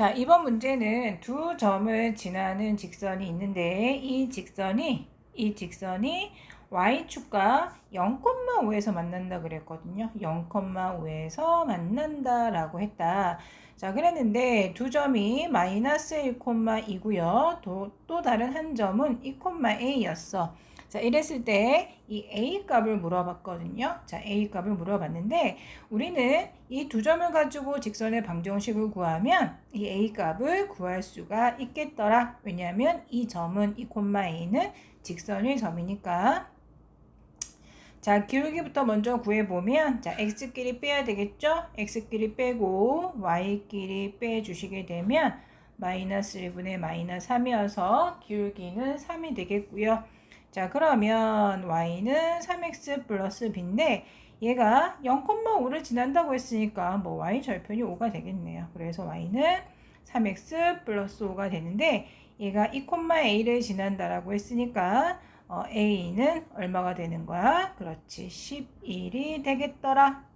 자, 이번 문제는 두 점을 지나는 직선이 있는데 이 직선이 이 직선이 y축과 0,5에서 만난다 그랬거든요. 0,5에서 만난다라고 했다. 자, 그랬는데 두 점이 마이너스 1,2고요. 또, 또 다른 한 점은 2,a였어. 자, 이랬을 때 이 a 값을 물어봤거든요. 자, a 값을 물어봤는데 우리는 이 두 점을 가지고 직선의 방정식을 구하면 이 a 값을 구할 수가 있겠더라. 왜냐하면 이 점은 이 콤마 a는 직선의 점이니까. 자, 기울기부터 먼저 구해보면, 자, x끼리 빼야 되겠죠? x끼리 빼고, y끼리 빼주시게 되면, 마이너스 1분의 마이너스 3이어서 기울기는 3이 되겠고요. 자, 그러면 y는 3x 플러스 b인데, 얘가 0,5를 지난다고 했으니까, 뭐, y 절편이 5가 되겠네요. 그래서 y는 3x 플러스 5가 되는데, 얘가 2,a를 지난다라고 했으니까, 어, A는 얼마가 되는 거야? 그렇지. 11이 되겠더라.